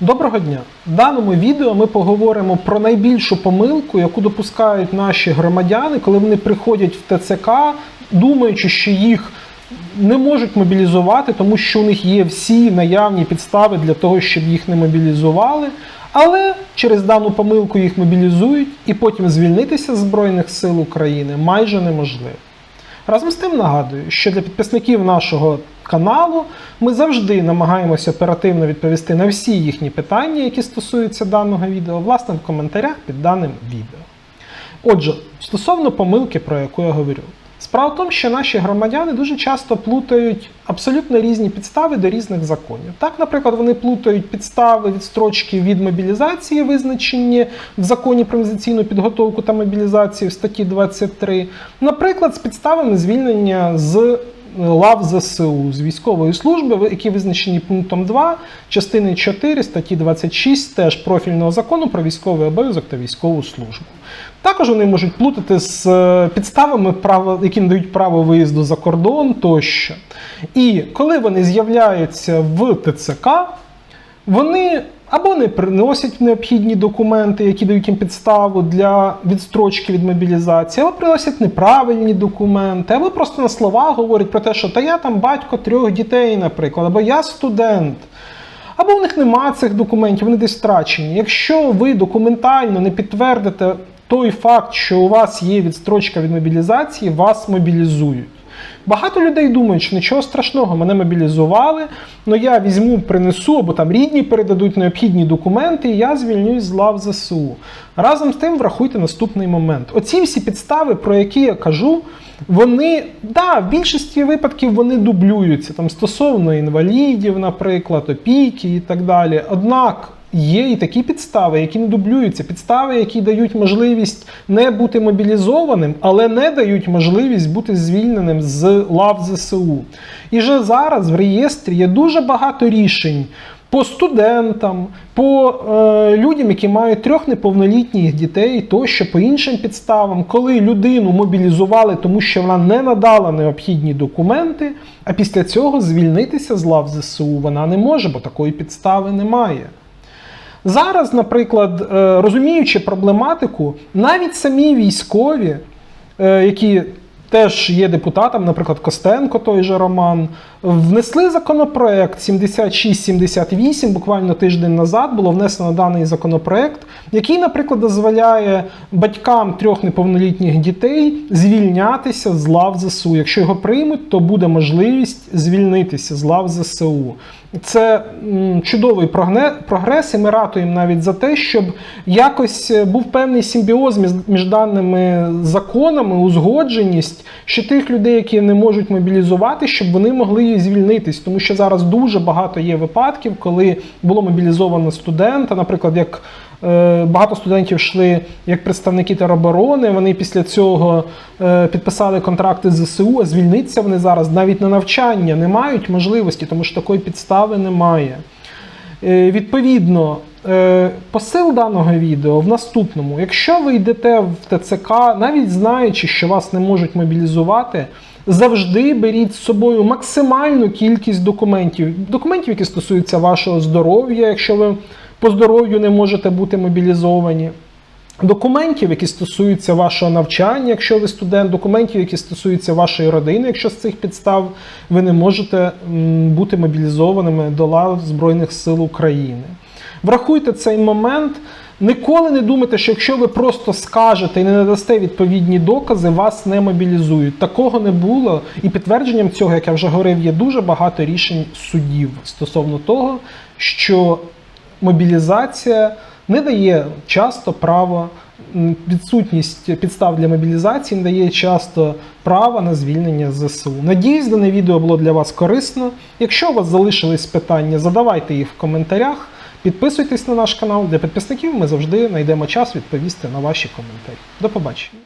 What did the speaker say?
Доброго дня! В даному відео ми поговоримо про найбільшу помилку, яку допускають наші громадяни, коли вони приходять в ТЦК, думаючи, що їх не можуть мобілізувати, тому що у них є всі наявні підстави для того, щоб їх не мобілізували. Але через дану помилку їх мобілізують і потім звільнитися з Збройних сил України майже неможливо. Разом з тим нагадую, що для підписників нашого каналу ми завжди намагаємося оперативно відповісти на всі їхні питання, які стосуються даного відео, власне, в коментарях під даним відео. Отже, стосовно помилки, про яку я говорю. Справа в тому, що наші громадяни дуже часто плутають абсолютно різні підстави до різних законів. Так, наприклад, вони плутають підстави відстрочки від мобілізації, визначені в законі про мобілізаційну підготовку та мобілізацію в статті 23, наприклад, з підставами звільнення з лав ЗСУ з військової служби, які визначені пунктом 2 частини 4 статті 26 теж профільного закону про військовий обов'язок та військову службу. Також вони можуть плутати з е, підставами, які надають право виїзду за кордон тощо. І коли вони з'являються в ТЦК, вони або не приносять необхідні документи, які дають їм підставу для відстрочки від мобілізації, або приносять неправильні документи, або просто на слова говорять про те, що та я там батько трьох дітей, наприклад, або я студент. Або у них нема цих документів, вони десь втрачені. Якщо ви документально не підтвердите той факт, що у вас є відстрочка від мобілізації, вас мобілізують. Багато людей думають, що нічого страшного, мене мобілізували, але я візьму, принесу, або там рідні передадуть необхідні документи, і я звільнюсь з лав ЗСУ. Разом з тим врахуйте наступний момент. Оці всі підстави, про які я кажу, вони, да, в більшості випадків вони дублюються там стосовно інвалідів, наприклад, опіки і так далі. Однак. Є і такі підстави, які не дублюються. Підстави, які дають можливість не бути мобілізованим, але не дають можливість бути звільненим з лав ЗСУ. І вже зараз в реєстрі є дуже багато рішень по студентам, по е, людям, які мають трьох неповнолітніх дітей, тощо по іншим підставам, коли людину мобілізували, тому що вона не надала необхідні документи, а після цього звільнитися з лав ЗСУ вона не може, бо такої підстави немає. Зараз, наприклад, е, розуміючи проблематику, навіть самі військові, е, які теж є депутатом, наприклад, Костенко, той же Роман, внесли законопроект 7678, буквально тиждень назад було внесено даний законопроект, який, наприклад, дозволяє батькам трьох неповнолітніх дітей звільнятися з лав ЗСУ. Якщо його приймуть, то буде можливість звільнитися з лав ЗСУ. Це чудовий прогрес, і ми ратуємо навіть за те, щоб якось е, був певний симбіоз між, даними законами, узгодженість, що тих людей, які не можуть мобілізувати, щоб вони могли звільнитись. Тому що зараз дуже багато є випадків, коли було мобілізовано студента, наприклад, як е, багато студентів йшли як представники тероборони. Вони після цього е, підписали контракти з ЗСУ, а звільниться вони зараз навіть на навчання не мають можливості, тому що такої підстави немає. Е, Відповідно, посил даного відео в наступному. Якщо ви йдете в ТЦК, навіть знаючи, що вас не можуть мобілізувати, завжди беріть з собою максимальну кількість документів. Документів, які стосуються вашого здоров'я, якщо ви по здоров'ю не можете бути мобілізовані. Документів, які стосуються вашого навчання, якщо ви студент, документів, які стосуються вашої родини, якщо з цих підстав ви не можете бути мобілізованими до лав Збройних сил України. Врахуйте цей момент. Ніколи не думайте, що якщо ви просто скажете і не надасте відповідні докази, вас не мобілізують. Такого не було. І підтвердженням цього, як я вже говорив, є дуже багато рішень судів стосовно того, що мобілізація не дає часто права, відсутність підстав для мобілізації не дає часто права на звільнення ЗСУ. Надіюсь, дане відео було для вас корисно. Якщо у вас залишились питання, задавайте їх в коментарях. Підписуйтесь на наш канал. Для підписників ми завжди знайдемо час відповісти на ваші коментарі. До побачення.